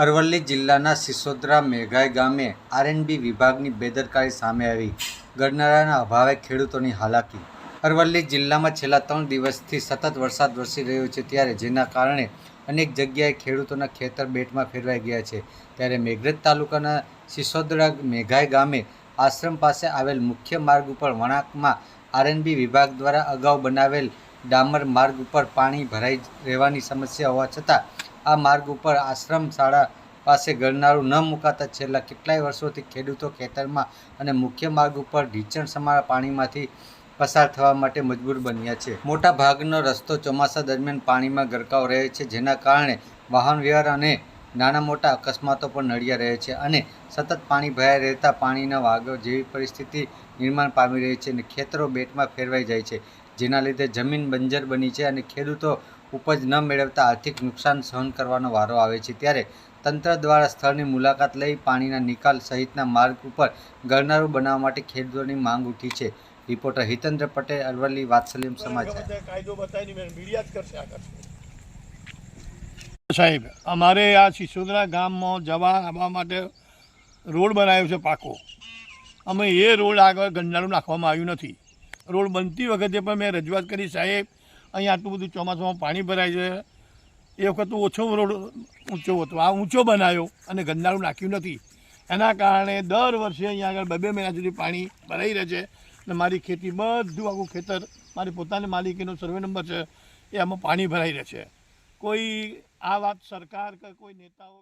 અરવલ્લી જિલ્લાના સિસોદરા મેઘાઈ ગામે આરએનબી વિભાગની બેદરકારી સામે આવી. ગરનાળાના અભાવે ખેડૂતોની હાલાકી. અરવલ્લી જિલ્લામાં છેલ્લા ત્રણ દિવસથી સતત વરસાદ વરસી રહ્યો છે ત્યારે જેના કારણે અનેક જગ્યાએ ખેડૂતોના ખેતર બેટમાં ફેરવાઈ ગયા છે. ત્યારે મેઘરજ તાલુકાના સિસોદરા મેઘાઈ ગામે આશ્રમ પાસે આવેલ મુખ્ય માર્ગ ઉપર વણાકમાં આરએનબી વિભાગ દ્વારા અગાઉ બનાવેલ ડામર માર્ગ ઉપર પાણી ભરાઈ રહેવાની સમસ્યા હોવા છતાં, આ માર્ગ ઉપર આશ્રમ શાળા પાસે ગરનાળું ન મુકાતા છેલ્લા કેટલાય વર્ષોથી ખેડૂતો ખેતરમાં અને મુખ્ય માર્ગ ઉપર ઢીચણ સમારા પાણીમાંથી પસાર થવા માટે મજબૂર બન્યા છે. મોટા ભાગનો રસ્તો ચોમાસા દરમિયાન પાણીમાં ગરકાવ રહે છે, જેના કારણે વાહન વ્યવહાર અને નાના મોટા અકસ્માતો પણ નડ્યા રહે છે અને સતત પાણી ભરાઈ રહેતા પાણીના વાગો જેવી પરિસ્થિતિ નિર્માણ પામી રહી છે અને ખેતરો બેટમાં ફેરવાઈ જાય છે, જેના લીધે જમીન બંજર બની છે અને ખેડૂતો ઉપજ ન મેળવતા આર્થિક નુકસાન સહન કરવાનો વારો આવે છે. ત્યારે તંત્ર દ્વારા સ્થળની મુલાકાત લઈ પાણીના નિકાલ સહિતના માર્ગ ઉપર ગરનારું બનાવવા માટે ખેડૂતોની માંગ ઉઠી છે. રિપોર્ટર હિતેન્દ્ર પટેલ, અરવલ્લી, વાત્સલ્યમ સમાચાર. કાયદો બતાવી મીડિયા જ કરશે આ સાહેબ, અમારે આ સિસોદરા ગામમાં જવા આવવા માટે રોડ બનાવ્યો છે પાકો. અમે એ રોડ આગળ ગંડાળું નાખવામાં આવ્યું નથી. રોડ બનતી વખતે પણ મેં રજૂઆત કરી, સાહેબ અહીંયા આટલું બધું ચોમાસામાં પાણી ભરાય છે. એ વખત ઓછો રોડ ઊંચો હતો. આ ઊંચો બનાવ્યો અને ગંદાળું નાખ્યું નથી. એના કારણે દર વર્ષે અહીંયા આગળ બે બે મહિના સુધી પાણી ભરાઈ રહે છે અને મારી ખેતી બધું આખું ખેતર, મારી પોતાની માલિકીનો સર્વે નંબર છે, એ આમાં પાણી ભરાઈ રહે છે. કોઈ આ વાત સરકાર કે કોઈ નેતાઓ